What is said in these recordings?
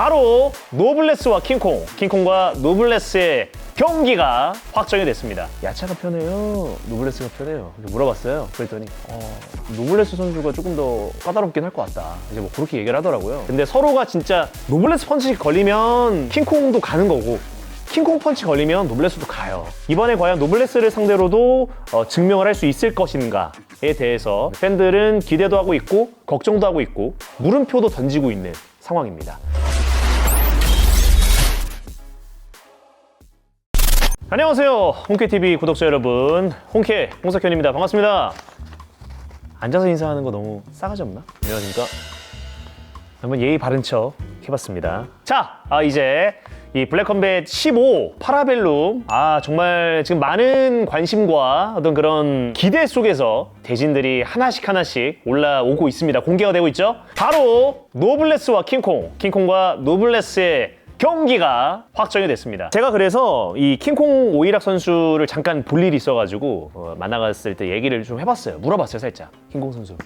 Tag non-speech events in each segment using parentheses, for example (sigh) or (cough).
바로 노블레스와 킹콩, 킹콩과 노블레스의 경기가 확정이 됐습니다. 야차가 편해요? 노블레스가 편해요? 이렇게 물어봤어요. 그랬더니 어, 노블레스 선수가 조금 더 까다롭긴 할 것 같다. 이제 뭐 그렇게 얘기를 하더라고요. 근데 서로가 진짜 노블레스 펀치 걸리면 킹콩도 가는 거고 킹콩 펀치 걸리면 노블레스도 가요. 이번에 과연 노블레스를 상대로도 어, 증명을 할 수 있을 것인가에 대해서 팬들은 기대도 하고 있고 걱정도 하고 있고 물음표도 던지고 있는 상황입니다. 안녕하세요. 홍케TV 구독자 여러분. 홍케 홍석현입니다. 반갑습니다. 앉아서 인사하는 거 너무 싸가지 없나? 안녕하십니까? 한번 예의 바른 척 해봤습니다. 자, 아, 이제 이 블랙컴뱃 15 파라벨룸 아 정말 지금 많은 관심과 어떤 그런 기대 속에서 대진들이 하나씩 하나씩 올라오고 있습니다. 공개가 되고 있죠. 바로 노블레스와 킹콩, 킹콩과 노블레스의 경기가 확정이 됐습니다. 제가 그래서 이 킹콩 오이락 선수를 잠깐 볼 일이 있어가지고 어, 만나갔을 때 얘기를 좀 해봤어요. 물어봤어요, 살짝. 킹콩 선수.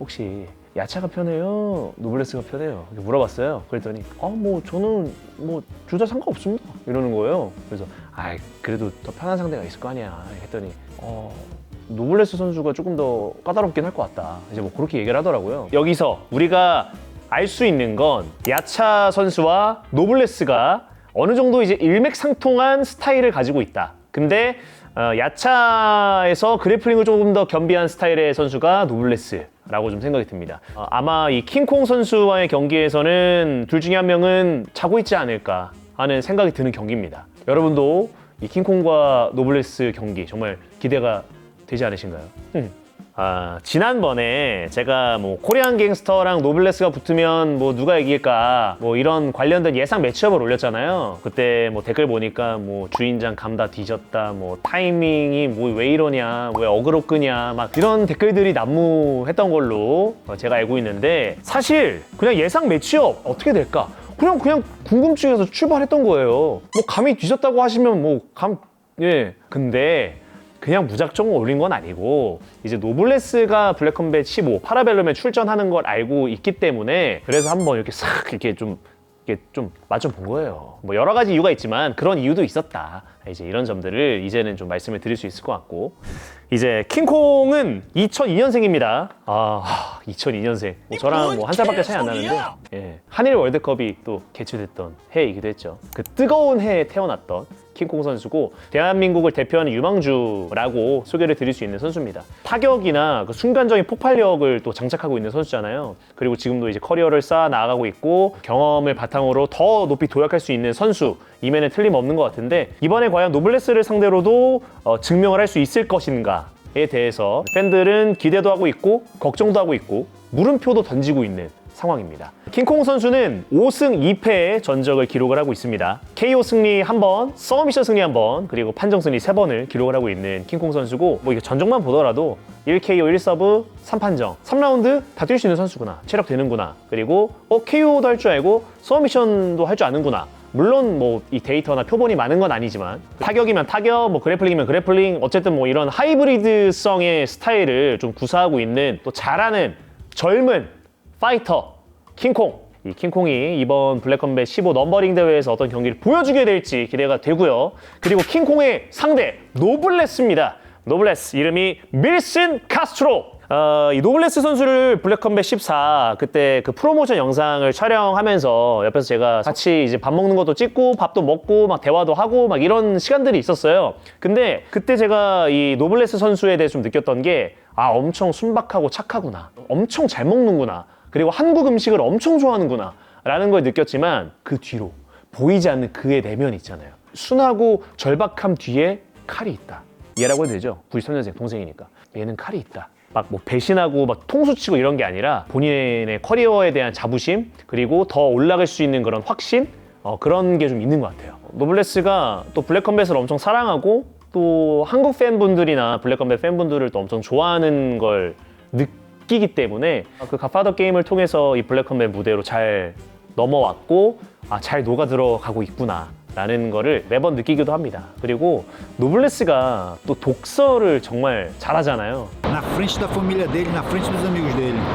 혹시 야차가 편해요? 노블레스가 편해요? 이렇게 물어봤어요. 그랬더니 아 뭐 저는 뭐 둘 다 상관없습니다. 이러는 거예요. 그래서 아 그래도 더 편한 상대가 있을 거 아니야. 했더니 어 노블레스 선수가 조금 더 까다롭긴 할 것 같다. 이제 뭐 그렇게 얘기를 하더라고요. 여기서 우리가 알 수 있는 건 야차 선수와 노블레스가 어느 정도 이제 일맥상통한 스타일을 가지고 있다. 근데 어, 야차에서 그래플링을 조금 더 겸비한 스타일의 선수가 노블레스라고 좀 생각이 듭니다. 어, 아마 이 킹콩 선수와의 경기에서는 둘 중에 한 명은 자고 있지 않을까 하는 생각이 드는 경기입니다. 여러분도 이 킹콩과 노블레스 경기 정말 기대가 되지 않으신가요? 음. 아, 지난번에 제가 뭐 코리안 갱스터랑 노블레스가 붙으면 뭐 누가 이길까 뭐 이런 관련된 예상 매치업을 올렸잖아요. 그때 뭐 댓글 보니까 뭐 주인장 감다 뒤졌다 뭐 타이밍이 뭐 왜 이러냐 왜 어그로 끄냐 막 이런 댓글들이 난무했던 걸로 어, 제가 알고 있는데 사실 그냥 예상 매치업 어떻게 될까? 그냥 그냥 궁금증에서 출발했던 거예요. 뭐 감이 뒤졌다고 하시면 뭐 감 예. 근데 그냥 무작정 올린 건 아니고 이제 노블레스가 블랙컴뱃 15 파라벨룸에 출전하는 걸 알고 있기 때문에 그래서 한번 이렇게 싹 이렇게 좀 이렇게 좀 맞춰 본 거예요. 뭐 여러 가지 이유가 있지만 그런 이유도 있었다. 이제 이런 점들을 이제는 좀 말씀을 드릴 수 있을 것 같고 이제 킹콩은 2002년생입니다. 아 2002년생. 뭐 저랑 뭐 한 살밖에 차이 안 나는데 예, 한일 월드컵이 또 개최됐던 해이기도 했죠. 그 뜨거운 해에 태어났던 킹콩 선수고 대한민국을 대표하는 유망주라고 소개를 드릴 수 있는 선수입니다. 타격이나 그 순간적인 폭발력을 또 장착하고 있는 선수잖아요. 그리고 지금도 이제 커리어를 쌓아 나가고 있고 경험을 바탕으로 더 높이 도약할 수 있는 선수 이면에 틀림없는 것 같은데 이번에 과연 노블레스를 상대로도 어, 증명을 할 수 있을 것인가에 대해서 팬들은 기대도 하고 있고 걱정도 하고 있고 물음표도 던지고 있는 상황입니다. 킹콩 선수는 5승 2패의 전적을 기록을 하고 있습니다. KO 승리 1번, 서미션 승리 1번, 그리고 판정 승리 3번을 기록을 하고 있는 킹콩 선수고 뭐 이게 전적만 보더라도 1KO 1서브 3판정 3라운드 다 뛸 수 있는 선수구나. 체력 되는구나. 그리고 어 KO도 할 줄 알고 서미션도 할 줄 아는구나. 물론 뭐 이 데이터나 표본이 많은 건 아니지만 타격이면 타격, 뭐 그래플링이면 그래플링 어쨌든 뭐 이런 하이브리드성의 스타일을 좀 구사하고 있는 또 잘하는 젊은 파이터 킹콩 이 킹콩이 이번 블랙컴뱃 15 넘버링 대회에서 어떤 경기를 보여주게 될지 기대가 되고요. 그리고 킹콩의 상대 노블레스입니다. 노블레스 이름이 밀슨 카스트로. 어, 이 노블레스 선수를 블랙컴뱃 14 그때 그 프로모션 영상을 촬영하면서 옆에서 제가 같이 이제 밥 먹는 것도 찍고 밥도 먹고 막 대화도 하고 막 이런 시간들이 있었어요. 근데 그때 제가 이 노블레스 선수에 대해 좀 느꼈던 게 아 엄청 순박하고 착하구나. 엄청 잘 먹는구나. 그리고 한국 음식을 엄청 좋아하는구나 라는 걸 느꼈지만 그 뒤로 보이지 않는 그의 내면이 있잖아요. 순하고 절박함 뒤에 칼이 있다. 얘라고 해도 되죠? 93년생 동생이니까. 얘는 칼이 있다. 막 뭐 배신하고 막 통수치고 이런 게 아니라 본인의 커리어에 대한 자부심 그리고 더 올라갈 수 있는 그런 확신? 어, 그런 게 좀 있는 것 같아요. 노블레스가 또 블랙컴뱃을 엄청 사랑하고 또 한국 팬분들이나 블랙컴뱃 팬분들을 또 엄청 좋아하는 걸 느끼 기 때문에 그 갓파더 게임을 통해서 이 블랙컴뱃 무대로 잘 넘어왔고 아, 잘 녹아 들어가고 있구나 라는 거를 매번 느끼기도 합니다. 그리고 노블레스가 또 독서를 정말 잘하잖아요.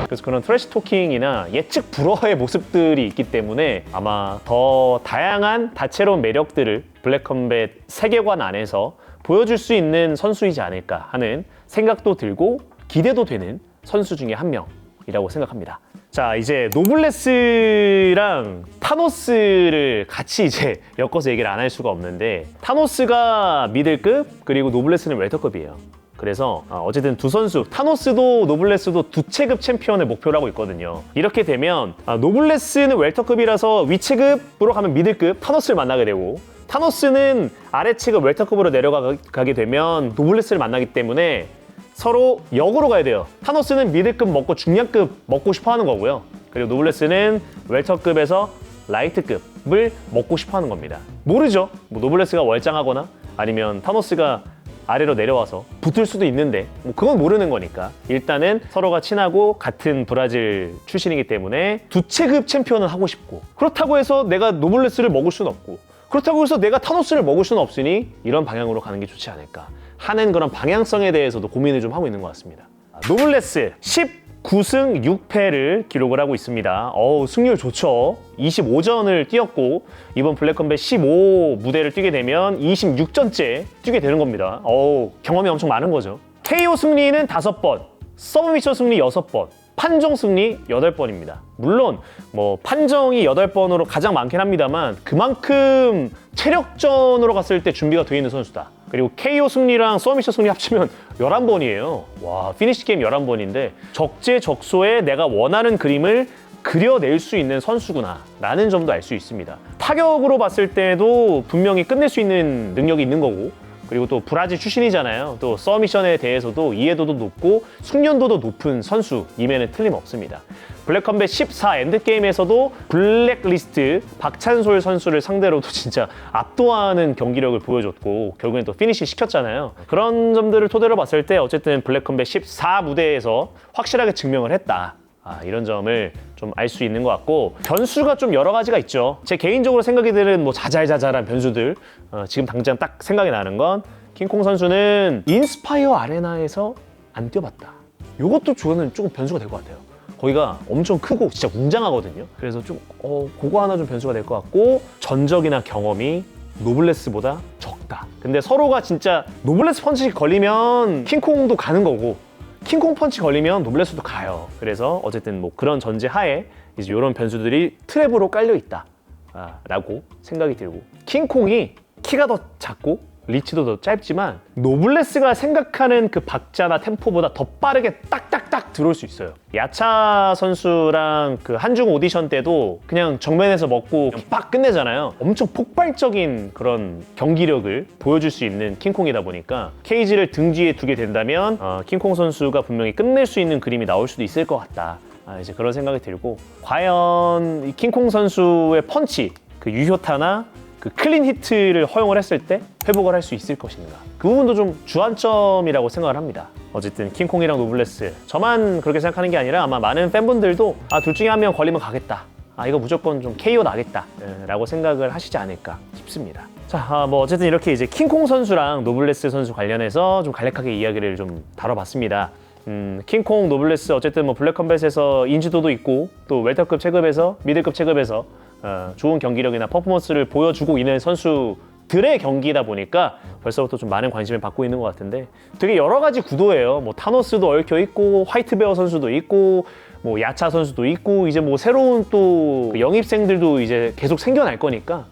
그래서 그런 트래시 토킹이나 예측 불허의 모습들이 있기 때문에 아마 더 다양한 다채로운 매력들을 블랙컴뱃 세계관 안에서 보여줄 수 있는 선수이지 않을까 하는 생각도 들고 기대도 되는 선수 중에 한 명이라고 생각합니다. 자, 이제 노블레스랑 타노스를 같이 이제 (laughs) 엮어서 얘기를 안 할 수가 없는데 타노스가 미들급 그리고 노블레스는 웰터급이에요. 그래서 어, 어쨌든 두 선수 타노스도 노블레스도 두 체급 챔피언을 목표로 하고 있거든요. 이렇게 되면 아, 노블레스는 웰터급이라서 위체급으로 가면 미들급 타노스를 만나게 되고 타노스는 아래 체급 웰터급으로 내려가게 되면 노블레스를 만나기 때문에 서로 역으로 가야 돼요. 타노스는 미들급 먹고 중량급 먹고 싶어 하는 거고요. 그리고 노블레스는 웰터급에서 라이트급을 먹고 싶어 하는 겁니다. 모르죠. 뭐 노블레스가 월장하거나 아니면 타노스가 아래로 내려와서 붙을 수도 있는데 뭐 그건 모르는 거니까 일단은 서로가 친하고 같은 브라질 출신이기 때문에 두 체급 챔피언은 하고 싶고 그렇다고 해서 내가 노블레스를 먹을 수는 없고 그렇다고 해서 내가 타노스를 먹을 수는 없으니 이런 방향으로 가는 게 좋지 않을까 하는 그런 방향성에 대해서도 고민을 좀 하고 있는 것 같습니다. 아, 노블레스 19승 6패를 기록을 하고 있습니다. 어우, 승률 좋죠. 25전을 뛰었고 이번 블랙컴뱃 15 무대를 뛰게 되면 26전째 뛰게 되는 겁니다. 어우, 경험이 엄청 많은 거죠. KO 승리는 5번, 서브미션 승리 6번, 판정 승리 8번입니다. 물론 뭐 판정이 8번으로 가장 많긴 합니다만 그만큼 체력전으로 갔을 때 준비가 되어 있는 선수다. 그리고 KO 승리랑 서미션 승리 합치면 (laughs) 11번이에요. 와, 피니시 게임 11번인데 적재적소에 내가 원하는 그림을 그려낼 수 있는 선수구나 라는 점도 알 수 있습니다. 타격으로 봤을 때도 분명히 끝낼 수 있는 능력이 있는 거고 그리고 또 브라질 출신이잖아요. 또 서미션에 대해서도 이해도도 높고 숙련도도 높은 선수임에는 틀림없습니다. 블랙컴뱃 14 엔드게임에서도 블랙리스트 박찬솔 선수를 상대로도 (laughs) 진짜 압도하는 경기력을 보여줬고 결국엔 또 피니시 시켰잖아요. 그런 점들을 토대로 봤을 때 어쨌든 블랙컴뱃 14 무대에서 확실하게 증명을 했다. 아, 이런 점을 좀 알 수 있는 것 같고 변수가 좀 여러 가지가 있죠. 제 개인적으로 생각이 드는 뭐 자잘자잘한 변수들 어, 지금 당장 딱 생각이 나는 건 킹콩 선수는 인스파이어 아레나에서 안 뛰어봤다. 이것도 저는 조금 변수가 될 것 같아요. 거기가 엄청 크고 진짜 웅장하거든요. 그래서 좀 어, 그거 하나 좀 변수가 될 것 같고 전적이나 경험이 노블레스보다 적다. 근데 서로가 진짜 노블레스 펀치 걸리면 킹콩도 가는 거고 킹콩 펀치 걸리면 노블레스도 가요. 그래서 어쨌든 뭐 그런 전제 하에 이제 이런 변수들이 트랩으로 깔려 있다. 아, 라고 생각이 들고 킹콩이 키가 더 작고 리치도 더 짧지만 노블레스가 생각하는 그 박자나 템포보다 더 빠르게 딱 들어올 수 있어요. 야차 선수랑 그 한중 오디션 때도 그냥 정면에서 먹고 그냥 빡 끝내잖아요. 엄청 폭발적인 그런 경기력을 보여줄 수 있는 킹콩이다 보니까 케이지를 등 뒤에 두게 된다면 어, 킹콩 선수가 분명히 끝낼 수 있는 그림이 나올 수도 있을 것 같다. 아, 이제 그런 생각이 들고 과연 이 킹콩 선수의 펀치 그 유효타나 그 클린 히트를 허용을 했을 때 회복을 할 수 있을 것인가 그 부분도 좀 주안점이라고 생각을 합니다 어쨌든 킹콩이랑 노블레스. 저만 그렇게 생각하는 게 아니라 아마 많은 팬분들도 아 둘 중에 한 명 걸리면 가겠다. 아 이거 무조건 좀 KO 나겠다. 예, 라고 생각을 하시지 않을까 싶습니다. 자, 아, 뭐 어쨌든 이렇게 이제 킹콩 선수랑 노블레스 선수 관련해서 좀 간략하게 이야기를 좀 다뤄봤습니다. 음, 킹콩, 노블레스 어쨌든 뭐 블랙컴뱃에서 인지도도 있고 또 웰터급 체급에서 미들급 체급에서 어, 좋은 경기력이나 퍼포먼스를 보여주고 있는 선수 들의 경기다 보니까 벌써부터 좀 많은 관심을 받고 있는 것 같은데 되게 여러 가지 구도예요. 뭐 타노스도 얽혀 있고 화이트베어 선수도 있고 뭐 야차 선수도 있고 이제 뭐 새로운 또 영입생들도 이제 계속 생겨날 거니까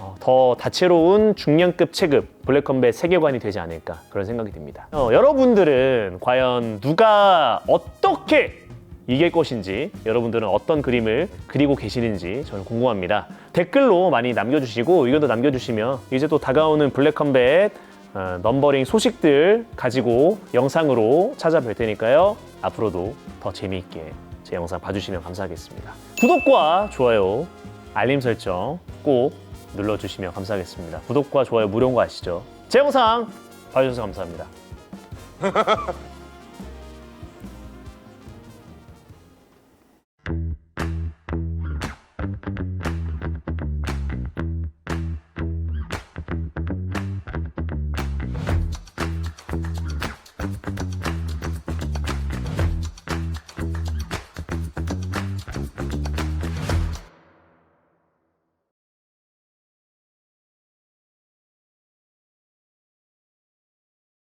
어, 더 다채로운 중량급 체급 블랙컴뱃 세계관이 되지 않을까 그런 생각이 듭니다. 어, 여러분들은 과연 누가 어떻게 이길 것인지 여러분들은 어떤 그림을 그리고 계시는지 저는 궁금합니다. 댓글로 많이 남겨주시고 의견도 남겨주시면 이제 또 다가오는 블랙컴뱃 어, 넘버링 소식들 가지고 영상으로 찾아뵐 테니까요. 앞으로도 더 재미있게 제 영상 봐주시면 감사하겠습니다. 구독과 좋아요, 알림 설정 꼭 눌러주시면 감사하겠습니다. 구독과 좋아요 무료인 거 아시죠? 제 영상 봐주셔서 감사합니다. (laughs)